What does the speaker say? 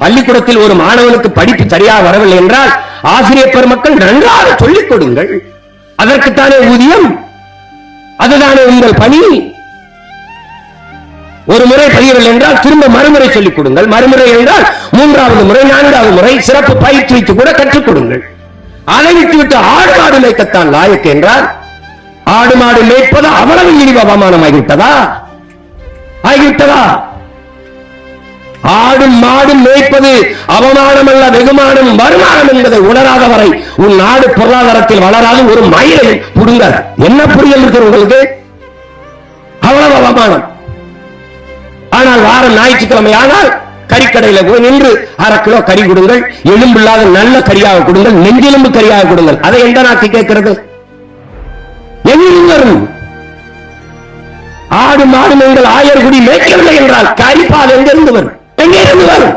பள்ளிக்கூடத்தில் ஒரு மாணவனுக்கு படிப்பு சரியாக வரவில்லை என்றால் ஆசிரியர் பெருமக்கள் நன்றாக சொல்லிக் கொடுங்கள். அதற்குத்தானே ஊதியம்? அதுதானே உங்கள் பணி? ஒரு முறை பதியவில்லை என்றால் திரும்ப மறுமுறை சொல்லிக் கொடுங்கள். மறுமுறை என்றால் மூன்றாவது முறை நான்காவது முறை சிறப்பு பயிற்சி வைத்து கூட கற்றுக் கொடுங்கள். அதை விட்டுவிட்டு ஆடு மாடு மேய்க்கத்தான் லாயக்கு என்றால் ஆடு மாடு மேய்ப்பது அவ்வளவு இழிவு அவமானமாகிவிட்டதா? ஆகிவிட்டதா? ஆடும் மாடும் மேய்ப்பது அவமானம் அல்ல வெகுமானம் வருமானம் என்பதை உணராத வரை உன் நாடு பொருளாதாரத்தில் வளராது ஒரு மயிலை புடுங்க என்ன புரியல் இருக்கு உங்களுக்கு? அவ்வளவு அவமானம். ஆனால் வாரம் ஞாயிற்றுக்கிழமை ஆனால் கறிக்கடையில போய் நின்று அரை கிலோ கறி கொடுங்கள் எலும்பில்லாத நல்ல கறியாக கொடுங்கள் நெஞ்செலும்பு கறியாக கொடுங்கள். அதை எந்த நாக்கு கேட்கிறது? எங்கிருந்து ஆடு மாடு நீங்கள் ஆயர்குடி மேய்க்கவில்லை என்றால் கறிப்பால் எங்கிருந்து வரும்? எங்கிருந்து வரும்